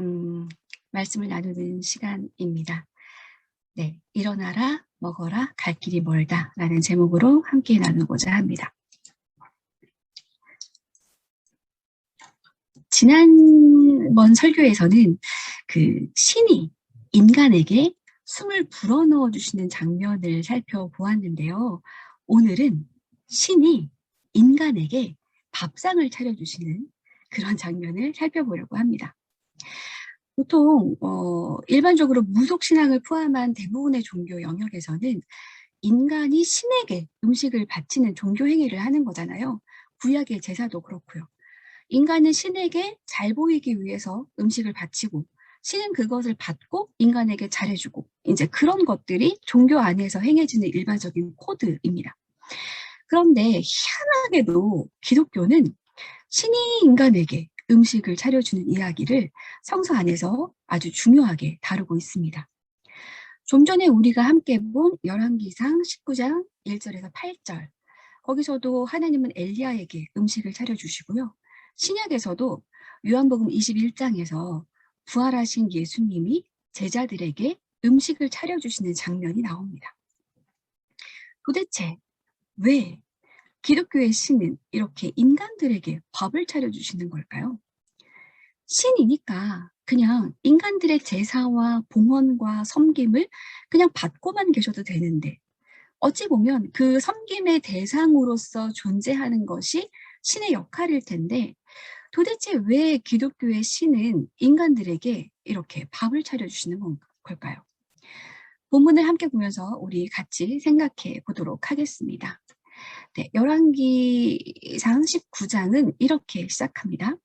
음, 말씀을 나누는 시간입니다. 네, 일어나라, 먹어라, 갈 길이 멀다 라는 제목으로 함께 나누고자 합니다. 지난번 설교에서는 그 신이 인간에게 숨을 불어넣어 주시는 장면을 살펴보았는데요. 오늘은 신이 인간에게 밥상을 차려주시는 그런 장면을 살펴보려고 합니다. 보통 어, 일반적으로 무속신앙을 포함한 대부분의 종교 영역에서는 인간이 신에게 음식을 바치는 종교 행위를 하는 거잖아요. 구약의 제사도 그렇고요. 인간은 신에게 잘 보이기 위해서 음식을 바치고 신은 그것을 받고 인간에게 잘해주고 이제 그런 것들이 종교 안에서 행해지는 일반적인 코드입니다. 그런데 희한하게도 기독교는 신이 인간에게 음식을 차려주는 이야기를 성서 안에서 아주 중요하게 다루고 있습니다. 좀 전에 우리가 함께 본 열왕기상 19장 1절에서 8절 거기서도 하나님은 엘리야에게 음식을 차려주시고요. 신약에서도 요한복음 21장에서 부활하신 예수님이 제자들에게 음식을 차려주시는 장면이 나옵니다. 도대체 왜 기독교의 신은 이렇게 인간들에게 밥을 차려주시는 걸까요? 신이니까 그냥 인간들의 제사와 봉헌과 섬김을 그냥 받고만 계셔도 되는데 어찌 보면 그 섬김의 대상으로서 존재하는 것이 신의 역할일 텐데 도대체 왜 기독교의 신은 인간들에게 이렇게 밥을 차려주시는 걸까요? 본문을 함께 보면서 우리 같이 생각해 보도록 하겠습니다. 네, 열왕기상 19장은 이렇게 시작합니다.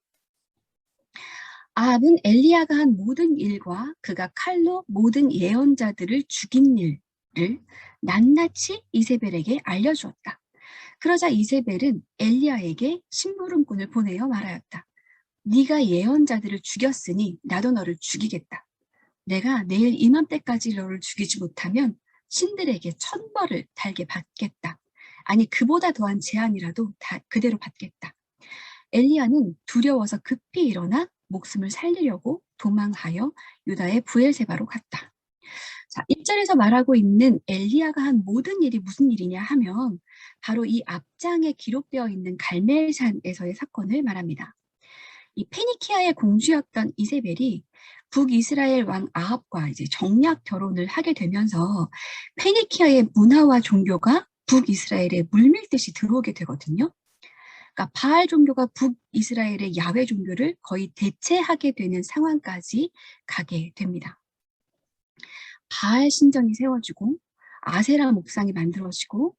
아합은 엘리야가 한 모든 일과 그가 칼로 모든 예언자들을 죽인 일을 낱낱이 이세벨에게 알려주었다. 그러자 이세벨은 엘리야에게 심부름꾼을 보내어 말하였다. 네가 예언자들을 죽였으니 나도 너를 죽이겠다. 내가 내일 이맘때까지 너를 죽이지 못하면 신들에게 천벌을 달게 받겠다. 아니 그보다 더한 제한이라도 다 그대로 받겠다. 엘리야는 두려워서 급히 일어나 목숨을 살리려고 도망하여 유다의 부엘세바로 갔다. 자, 1절에서 말하고 있는 엘리야가 한 모든 일이 무슨 일이냐 하면 바로 이 앞장에 기록되어 있는 갈멜산에서의 사건을 말합니다. 이 페니키아의 공주였던 이세벨이 북이스라엘 왕 아합과 이제 정략 결혼을 하게 되면서 페니키아의 문화와 종교가 북이스라엘에 물밀듯이 들어오게 되거든요. 그러니까 바알 종교가 북이스라엘의 야외 종교를 거의 대체하게 되는 상황까지 가게 됩니다. 바알 신전이 세워지고 아세라 목상이 만들어지고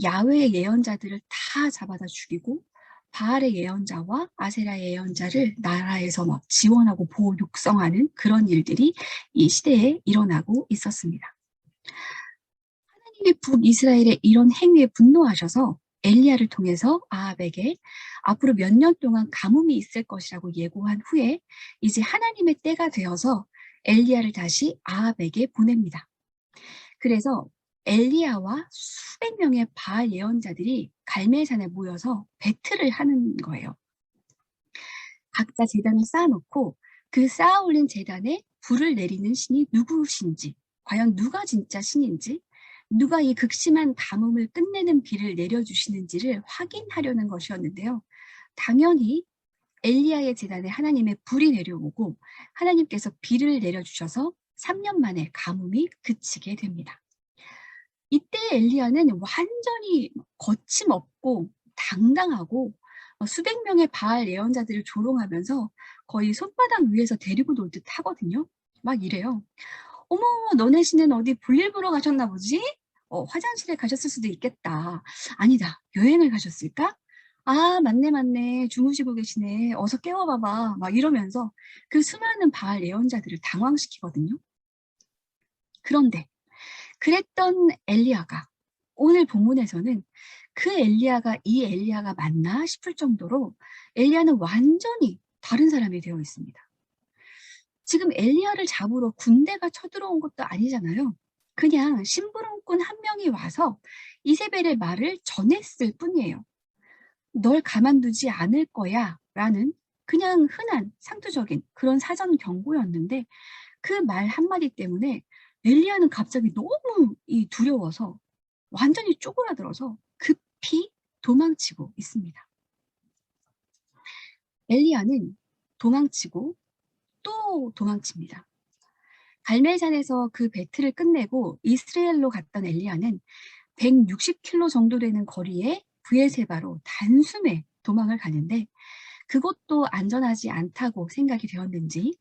야외의 예언자들을 다 잡아다 죽이고 바알의 예언자와 아세라의 예언자를 나라에서 막 지원하고 보호 육성하는 그런 일들이 이 시대에 일어나고 있었습니다. 하나님이 북이스라엘의 이런 행위에 분노하셔서 엘리야를 통해서 아합에게 앞으로 몇 년 동안 가뭄이 있을 것이라고 예고한 후에 이제 하나님의 때가 되어서 엘리야를 다시 아합에게 보냅니다. 그래서 엘리야와 수백 명의 바알 예언자들이 갈멜산에 모여서 배틀을 하는 거예요. 각자 재단을 쌓아놓고 그 쌓아 올린 재단에 불을 내리는 신이 누구신지 과연 누가 진짜 신인지 누가 이 극심한 가뭄을 끝내는 비를 내려주시는지를 확인하려는 것이었는데요. 당연히 엘리야의 재단에 하나님의 불이 내려오고 하나님께서 비를 내려주셔서 3년 만에 가뭄이 그치게 됩니다. 이때 엘리야는 완전히 거침없고 당당하고 수백 명의 바알 예언자들을 조롱하면서 거의 손바닥 위에서 데리고 놀 듯 하거든요. 막 이래요. 어머 너네 신은 어디 볼일 보러 가셨나 보지? 어, 화장실에 가셨을 수도 있겠다. 아니다. 여행을 가셨을까? 아 맞네 맞네 주무시고 계시네 어서 깨워봐봐 막 이러면서 그 수많은 바알 예언자들을 당황시키거든요. 그런데 그랬던 엘리야가 오늘 본문에서는 그 엘리야가 이 엘리야가 맞나 싶을 정도로 엘리야는 완전히 다른 사람이 되어 있습니다. 지금 엘리야를 잡으러 군대가 쳐들어온 것도 아니잖아요. 그냥 심부름꾼 한 명이 와서 이세벨의 말을 전했을 뿐이에요. 널 가만두지 않을 거야 라는 그냥 흔한 상투적인 그런 사전 경고였는데 그 말 한마디 때문에 엘리야는 갑자기 너무 이 두려워서 완전히 쪼그라들어서 급히 도망치고 있습니다. 엘리야는 도망치고 또 도망칩니다. 갈멜산에서 그 배틀을 끝내고 이스라엘로 갔던 엘리야는 160km 정도 되는 거리에 부에세바로 단숨에 도망을 가는데 그것도 안전하지 않다고 생각이 되었는지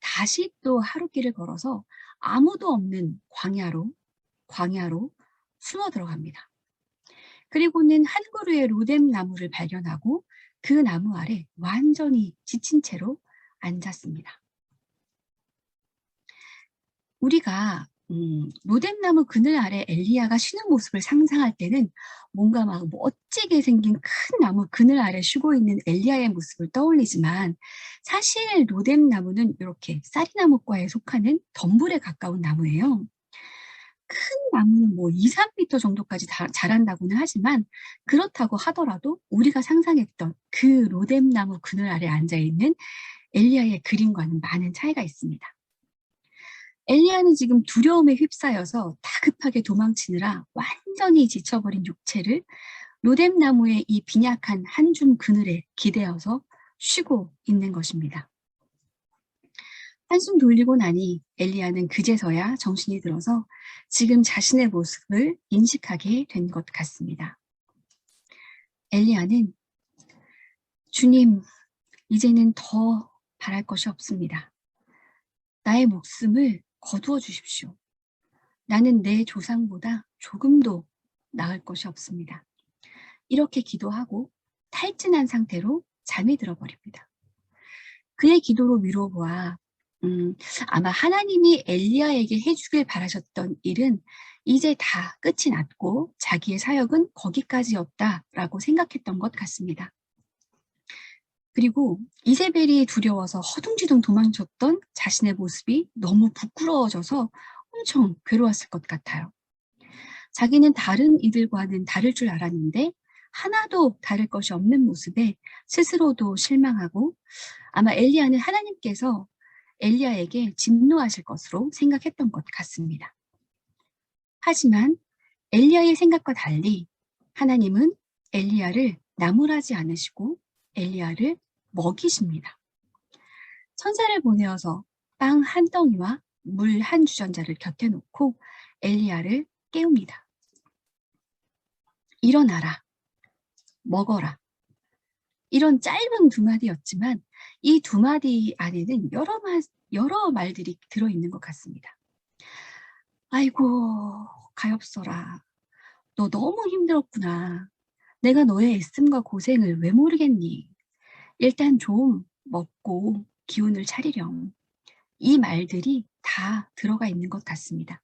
다시 또 하루길을 걸어서 아무도 없는 광야로 광야로 숨어 들어갑니다. 그리고는 한 그루의 로뎀 나무를 발견하고 그 나무 아래 완전히 지친 채로 앉았습니다. 우리가 음, 로뎀나무 그늘 아래 엘리야가 쉬는 모습을 상상할 때는 뭔가 막 멋지게 생긴 큰 나무 그늘 아래 쉬고 있는 엘리야의 모습을 떠올리지만 사실 로뎀나무는 이렇게 쌀이나무과에 속하는 덤불에 가까운 나무예요. 큰 나무는 뭐 2, 3m 정도까지 다, 자란다고는 하지만 그렇다고 하더라도 우리가 상상했던 그 로뎀나무 그늘 아래 앉아있는 엘리야의 그림과는 많은 차이가 있습니다. 엘리야는 지금 두려움에 휩싸여서 다급하게 도망치느라 완전히 지쳐버린 육체를 로뎀나무의 이 빈약한 한 줌 그늘에 기대어서 쉬고 있는 것입니다. 한숨 돌리고 나니 엘리야는 그제서야 정신이 들어서 지금 자신의 모습을 인식하게 된 것 같습니다. 엘리야는 주님, 이제는 더 바랄 것이 없습니다. 나의 목숨을 거두어 주십시오. 나는 내 조상보다 조금도 나을 것이 없습니다. 이렇게 기도하고 탈진한 상태로 잠이 들어버립니다. 그의 기도로 미뤄보아 음, 아마 하나님이 엘리야에게 해주길 바라셨던 일은 이제 다 끝이 났고 자기의 사역은 거기까지였다라고 생각했던 것 같습니다. 그리고 이세벨이 두려워서 허둥지둥 도망쳤던 자신의 모습이 너무 부끄러워져서 엄청 괴로웠을 것 같아요. 자기는 다른 이들과는 다를 줄 알았는데 하나도 다를 것이 없는 모습에 스스로도 실망하고 아마 엘리야는 하나님께서 엘리야에게 진노하실 것으로 생각했던 것 같습니다. 하지만 엘리야의 생각과 달리 하나님은 엘리야를 나무라지 않으시고 엘리야를 먹이십니다. 천사를 보내어서 빵 한 덩이와 물 한 주전자를 곁에 놓고 엘리야를 깨웁니다. 일어나라, 먹어라. 이런 짧은 두 마디였지만 이 두 마디 안에는 여러, 말, 여러 말들이 들어있는 것 같습니다. 아이고, 가엾어라. 너 너무 힘들었구나. 내가 너의 애씀과 고생을 왜 모르겠니? 일단 좀 먹고 기운을 차리렴. 이 말들이 다 들어가 있는 것 같습니다.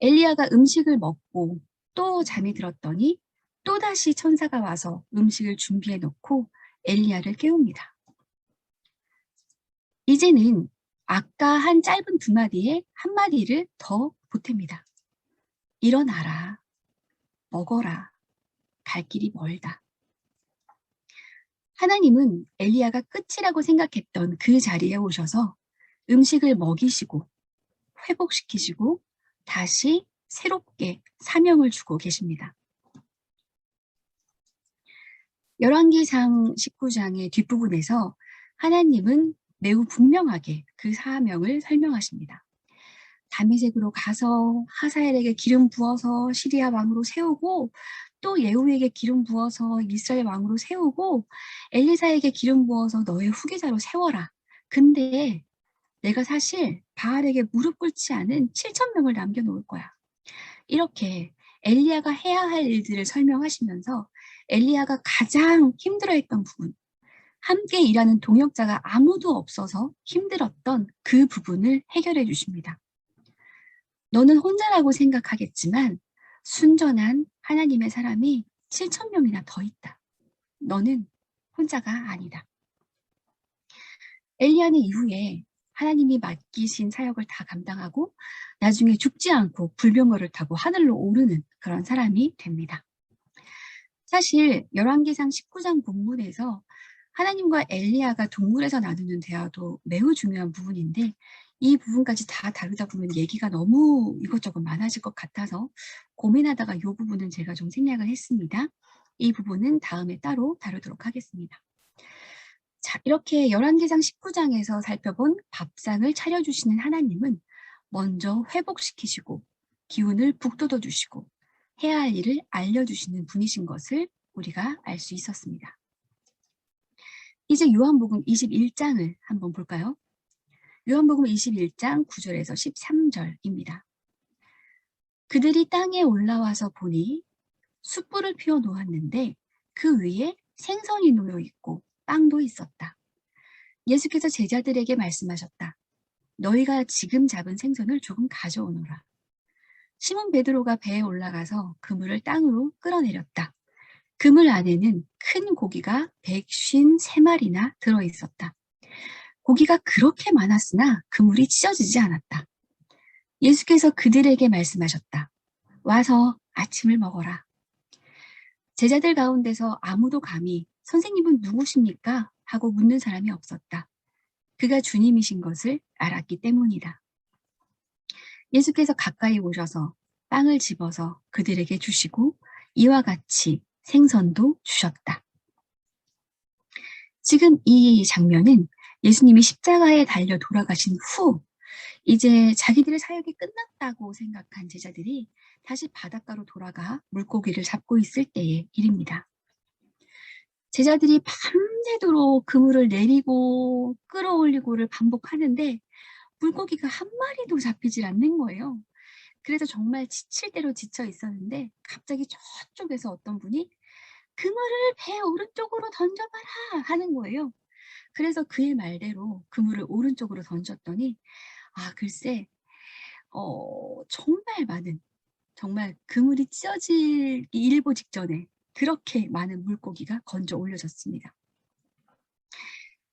엘리야가 음식을 먹고 또 잠이 들었더니 또다시 천사가 와서 음식을 준비해 놓고 엘리야를 깨웁니다. 이제는 아까 한 짧은 두 마디에 한 마디를 더 보탭니다. 일어나라, 먹어라, 갈 길이 멀다. 하나님은 엘리야가 끝이라고 생각했던 그 자리에 오셔서 음식을 먹이시고 회복시키시고 다시 새롭게 사명을 주고 계십니다. 열왕기상 19장의 뒷부분에서 하나님은 매우 분명하게 그 사명을 설명하십니다. 다미색으로 가서 하사엘에게 기름 부어서 시리아 왕으로 세우고 또 예후에게 기름 부어서 이스라엘 왕으로 세우고 엘리사에게 기름 부어서 너의 후계자로 세워라. 근데 내가 사실 바알에게 무릎 꿇지 않은 7천 명을 남겨놓을 거야. 이렇게 엘리야가 해야 할 일들을 설명하시면서 엘리야가 가장 힘들어했던 부분, 함께 일하는 동역자가 아무도 없어서 힘들었던 그 부분을 해결해 주십니다. 너는 혼자라고 생각하겠지만 순전한 하나님의 사람이 7천 명이나 더 있다. 너는 혼자가 아니다. 엘리야는 이후에 하나님이 맡기신 사역을 다 감당하고 나중에 죽지 않고 불병거를 타고 하늘로 오르는 그런 사람이 됩니다. 사실 열왕기상 19장 본문에서 하나님과 엘리야가 동굴에서 나누는 대화도 매우 중요한 부분인데 이 부분까지 다 다루다 보면 얘기가 너무 이것저것 많아질 것 같아서 고민하다가 이 부분은 제가 좀 생략을 했습니다. 이 부분은 다음에 따로 다루도록 하겠습니다. 자, 이렇게 11개장 19장에서 살펴본 밥상을 차려주시는 하나님은 먼저 회복시키시고 기운을 북돋워 주시고 해야 할 일을 알려주시는 분이신 것을 우리가 알 수 있었습니다. 이제 요한복음 21장을 한번 볼까요? 요한복음 21장 9절에서 13절입니다. 그들이 땅에 올라와서 보니 숯불을 피워 놓았는데 그 위에 생선이 놓여 있고 빵도 있었다. 예수께서 제자들에게 말씀하셨다. 너희가 지금 잡은 생선을 조금 가져오너라. 시몬 베드로가 배에 올라가서 그물을 땅으로 끌어내렸다. 그물 안에는 큰 고기가 153마리나 들어있었다. 고기가 그렇게 많았으나 그물이 찢어지지 않았다. 예수께서 그들에게 말씀하셨다. 와서 아침을 먹어라. 제자들 가운데서 아무도 감히 선생님은 누구십니까? 하고 묻는 사람이 없었다. 그가 주님이신 것을 알았기 때문이다. 예수께서 가까이 오셔서 빵을 집어서 그들에게 주시고 이와 같이 생선도 주셨다. 지금 이 장면은 예수님이 십자가에 달려 돌아가신 후 이제 자기들의 사역이 끝났다고 생각한 제자들이 다시 바닷가로 돌아가 물고기를 잡고 있을 때의 일입니다. 제자들이 밤새도록 그물을 내리고 끌어올리고를 반복하는데 물고기가 한 마리도 잡히질 않는 거예요. 그래서 정말 지칠 대로 지쳐 있었는데 갑자기 저쪽에서 어떤 분이 그물을 배 오른쪽으로 던져봐라 하는 거예요. 그래서 그의 말대로 그물을 오른쪽으로 던졌더니 아 글쎄 어, 정말 많은 정말 그물이 찢어지기 일보 직전에 그렇게 많은 물고기가 건져 올려졌습니다.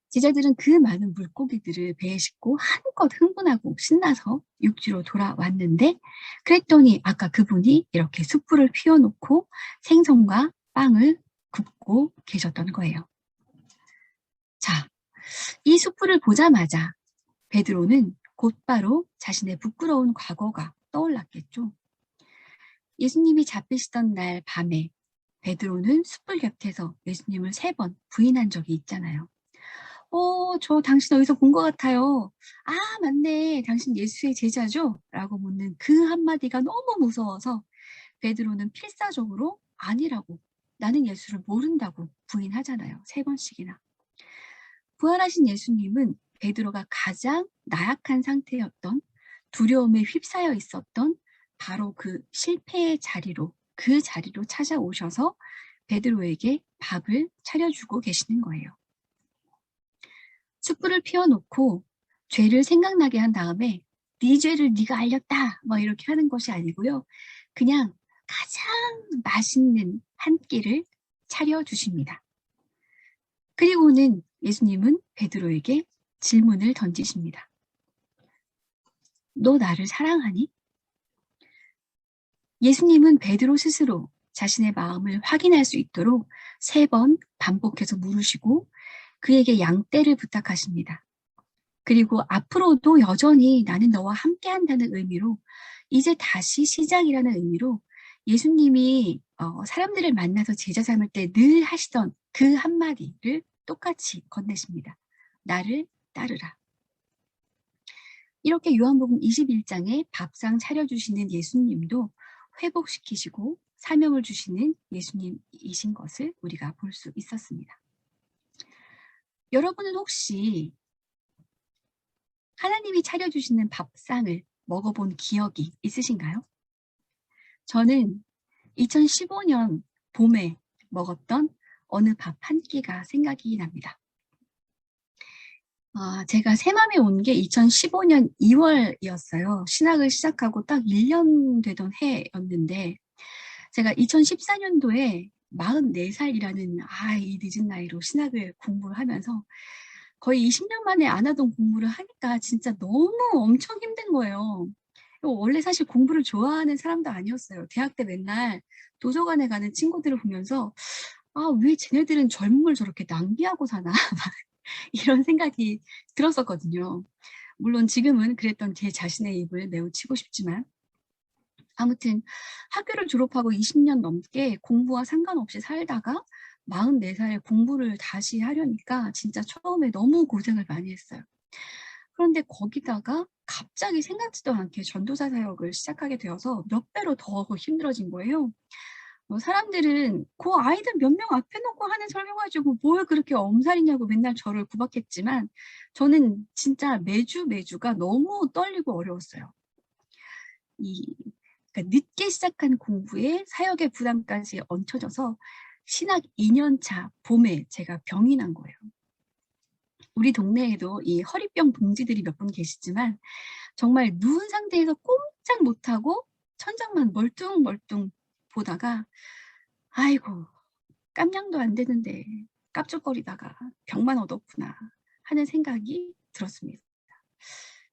제자들은 그 많은 물고기들을 배에 싣고 한껏 흥분하고 신나서 육지로 돌아왔는데 그랬더니 아까 그분이 이렇게 숯불을 피워놓고 생선과 빵을 굽고 계셨던 거예요. 자, 이 숯불을 보자마자 베드로는 곧바로 자신의 부끄러운 과거가 떠올랐겠죠. 예수님이 잡히시던 날 밤에 베드로는 숯불 곁에서 예수님을 세 번 부인한 적이 있잖아요. 어, 저 당신 어디서 본 것 같아요. 아, 맞네. 당신 예수의 제자죠? 라고 묻는 그 한마디가 너무 무서워서 베드로는 필사적으로 아니라고 나는 예수를 모른다고 부인하잖아요. 세 번씩이나. 부활하신 예수님은 베드로가 가장 나약한 상태였던 두려움에 휩싸여 있었던 바로 그 실패의 자리로 그 자리로 찾아오셔서 베드로에게 밥을 차려주고 계시는 거예요. 숯불을 피워놓고 죄를 생각나게 한 다음에 네 죄를 네가 알렸다 뭐 이렇게 하는 것이 아니고요. 그냥 가장 맛있는 한 끼를 차려주십니다. 그리고는 예수님은 베드로에게 질문을 던지십니다. 너 나를 사랑하니? 예수님은 베드로 스스로 자신의 마음을 확인할 수 있도록 세 번 반복해서 물으시고 그에게 양떼를 부탁하십니다. 그리고 앞으로도 여전히 나는 너와 함께 한다는 의미로 이제 다시 시작이라는 의미로 예수님이 어, 사람들을 만나서 제자 삼을 때 늘 하시던 그 한마디를 똑같이 건네십니다. 나를 따르라. 이렇게 요한복음 21장에 밥상 차려주시는 예수님도 회복시키시고 사명을 주시는 예수님이신 것을 우리가 볼 수 있었습니다. 여러분은 혹시 하나님이 차려주시는 밥상을 먹어본 기억이 있으신가요? 저는 2015년 봄에 먹었던 어느 밥 한 끼가 생각이 납니다. 아, 제가 새맘에 온 게 2015년 2월이었어요. 신학을 시작하고 딱 1년 되던 해였는데 제가 2014년도에 44살이라는 아, 이 늦은 나이로 신학을 공부를 하면서 거의 20년 만에 안 하던 공부를 하니까 진짜 너무 엄청 힘든 거예요. 원래 사실 공부를 좋아하는 사람도 아니었어요. 대학 때 맨날 도서관에 가는 친구들을 보면서 ' 아 왜 쟤네들은 젊음을 저렇게 낭비하고 사나?' 막 이런 생각이 들었었거든요. 물론 지금은 그랬던 제 자신의 입을 매우 치고 싶지만 아무튼 학교를 졸업하고 20년 넘게 공부와 상관없이 살다가 44 살에 공부를 다시 하려니까 진짜 처음에 너무 고생을 많이 했어요. 그런데 거기다가 갑자기 생각지도 않게 전도사 사역을 시작하게 되어서 몇 배로 더 힘들어진 거예요. 뭐 사람들은 그 아이들 몇 명 앞에 놓고 하는 설교 가지고 뭘 그렇게 엄살이냐고 맨날 저를 구박했지만 저는 진짜 매주 매주가 너무 떨리고 어려웠어요. 이 그러니까 늦게 시작한 공부에 사역의 부담까지 얹혀져서 신학 2년 차 봄에 제가 병이 난 거예요. 우리 동네에도 이 허리병 동지들이 몇 분 계시지만 정말 누운 상태에서 꼼짝 못하고 천장만 멀뚱멀뚱 보다가 '아이고 깜냥도 안 되는데 깝죽거리다가 병만 얻었구나.' 하는 생각이 들었습니다.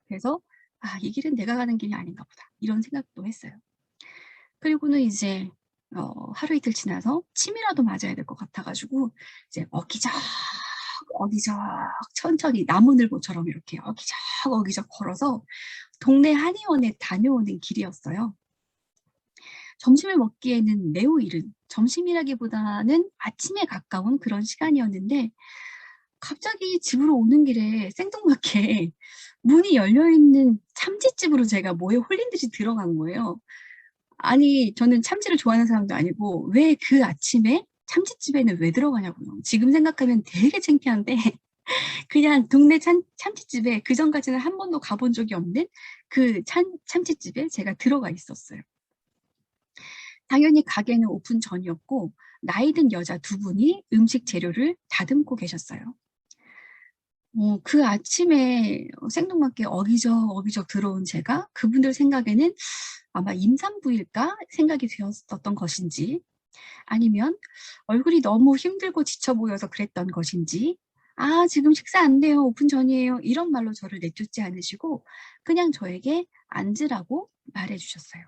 그래서 '아 이 길은 내가 가는 길이 아닌가 보다.' 이런 생각도 했어요. 그리고는 이제 어 하루 이틀 지나서 침이라도 맞아야 될 것 같아 가지고 이제 어기적, 어기적 천천히 나무늘보처럼 이렇게 어기적, 어기적 걸어서 동네 한의원에 다녀오는 길이었어요. 점심을 먹기에는 매우 이른 점심이라기보다는 아침에 가까운 그런 시간이었는데 갑자기 집으로 오는 길에 생뚱맞게 문이 열려 있는 참치집으로 제가 뭐에 홀린 듯이 들어간 거예요. 아니 저는 참치를 좋아하는 사람도 아니고 왜 그 아침에 참치집에는 왜 들어가냐고요. 지금 생각하면 되게 창피한데 그냥 동네 참 참치집에 그전까지는 한 번도 가본 적이 없는 그 참 참치집에 제가 들어가 있었어요. 당연히 가게는 오픈 전이었고 나이 든 여자 두 분이 음식 재료를 다듬고 계셨어요. 어 그 아침에 어 생뚱맞게 어기적, 어기적 들어온 제가 그분들 생각에는 아마 임산부일까 생각이 되었었던 것인지 아니면 얼굴이 너무 힘들고 지쳐 보여서 그랬던 것인지 "아 지금 식사 안 돼요. 오픈 전이에요." 이런 말로 저를 내쫓지 않으시고 그냥 저에게 앉으라고 말해 주셨어요.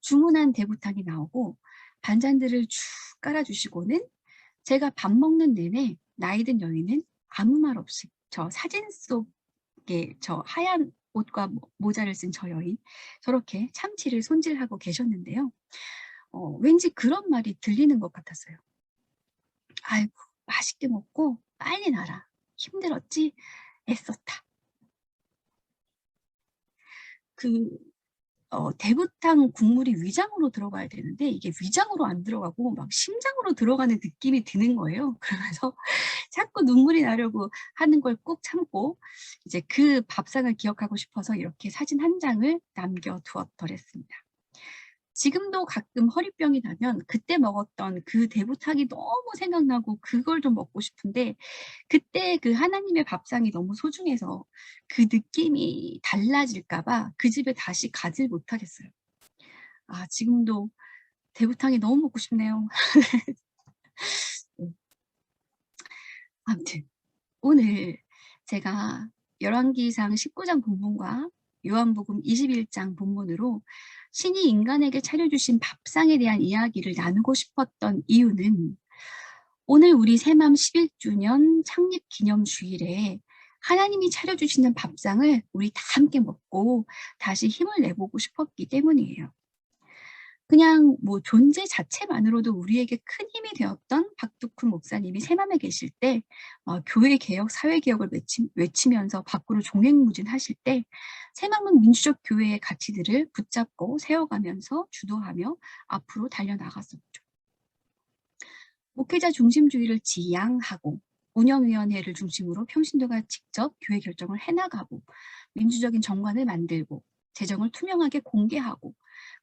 주문한 대구탕이 나오고 반찬들을 쭉 깔아 주시고는 제가 밥 먹는 내내 나이 든 여인은 아무 말 없이 저 사진 속에 저 하얀 옷과 모 모자를 쓴 저 여인 저렇게 참치를 손질하고 계셨는데요. 어 왠지 그런 말이 들리는 것 같았어요. "아이고 맛있게 먹고 빨리 나라. 힘들었지? 애썼다." 그 어 대구탕 국물이 위장으로 들어가야 되는데 이게 위장으로 안 들어가고 막 심장으로 들어가는 느낌이 드는 거예요. 그러면서 자꾸 눈물이 나려고 하는 걸 꾹 참고 이제 그 밥상을 기억하고 싶어서 이렇게 사진 한 장을 남겨 두었더랬습니다. 지금도 가끔 허리병이 나면 그때 먹었던 그 대구탕이 너무 생각나고 그걸 좀 먹고 싶은데 그때 그 하나님의 밥상이 너무 소중해서 그 느낌이 달라질까 봐 그 집에 다시 가질 못하겠어요. 아 지금도 대구탕이 너무 먹고 싶네요. 네. 아무튼 오늘 제가 열왕기상 19장 본문과 요한복음 21장 본문으로 신이 인간에게 차려주신 밥상에 대한 이야기를 나누고 싶었던 이유는 오늘 우리 새맘 11주년 창립 기념 주일에 하나님이 차려주시는 밥상을 우리 다 함께 먹고 다시 힘을 내보고 싶었기 때문이에요. 그냥 뭐 존재 자체만으로도 우리에게 큰 힘이 되었던 박두훈 목사님이 새맘에 계실 때 어 교회 개혁, 사회 개혁을 외치 외치 면서 밖으로 종횡무진하실 때 새맘은 민주적 교회의 가치들을 붙잡고 세워가면서 주도하며 앞으로 달려나갔었죠. 목회자 중심주의를 지향하고 운영위원회를 중심으로 평신도가 직접 교회 결정을 해나가고 민주적인 정관을 만들고 재정을 투명하게 공개하고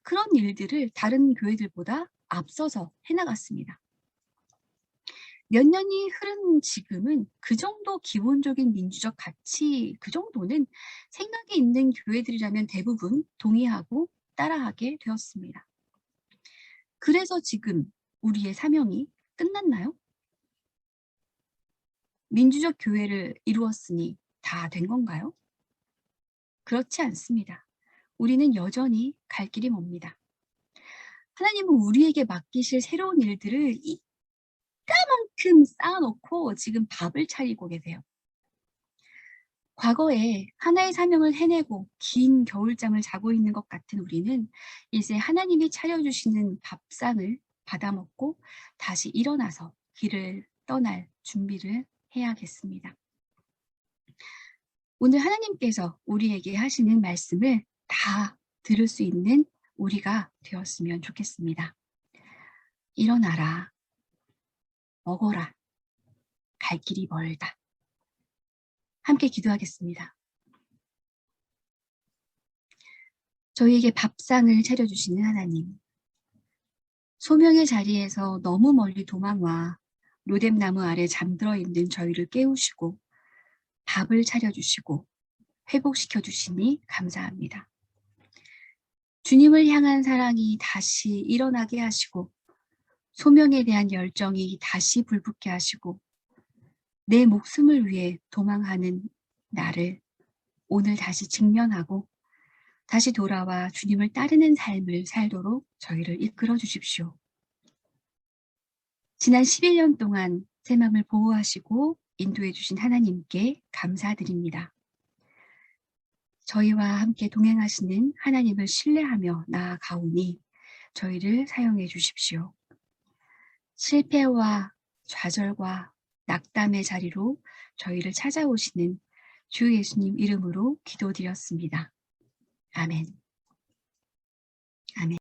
그런 일들을 다른 교회들보다 앞서서 해나갔습니다. 몇 년이 흐른 지금은 그 정도 기본적인 민주적 가치 그 정도는 생각이 있는 교회들이라면 대부분 동의하고 따라하게 되었습니다. 그래서 지금 우리의 사명이 끝났나요? 민주적 교회를 이루었으니 다 된 건가요? 그렇지 않습니다. 우리는 여전히 갈 길이 멉니다. 하나님은 우리에게 맡기실 새로운 일들을 이따만큼 쌓아놓고 지금 밥을 차리고 계세요. 과거에 하나의 사명을 해내고 긴 겨울잠을 자고 있는 것 같은 우리는 이제 하나님이 차려주시는 밥상을 받아먹고 다시 일어나서 길을 떠날 준비를 해야겠습니다. 오늘 하나님께서 우리에게 하시는 말씀을 다 들을 수 있는 우리가 되었으면 좋겠습니다. 일어나라. 먹어라. 갈 길이 멀다. 함께 기도하겠습니다. 저희에게 밥상을 차려주시는 하나님. 소명의 자리에서 너무 멀리 도망와 로뎀나무 아래 잠들어 있는 저희를 깨우시고 밥을 차려주시고 회복시켜 주시니 감사합니다. 주님을 향한 사랑이 다시 일어나게 하시고 소명에 대한 열정이 다시 불붙게 하시고 내 목숨을 위해 도망하는 나를 오늘 다시 직면하고 다시 돌아와 주님을 따르는 삶을 살도록 저희를 이끌어 주십시오. 지난 11년 동안 새 맘을 보호하시고 인도해 주신 하나님께 감사드립니다. 저희와 함께 동행하시는 하나님을 신뢰하며 나아가오니 저희를 사용해 주십시오. 실패와 좌절과 낙담의 자리로 저희를 찾아오시는 주 예수님 이름으로 기도드렸습니다. 아멘.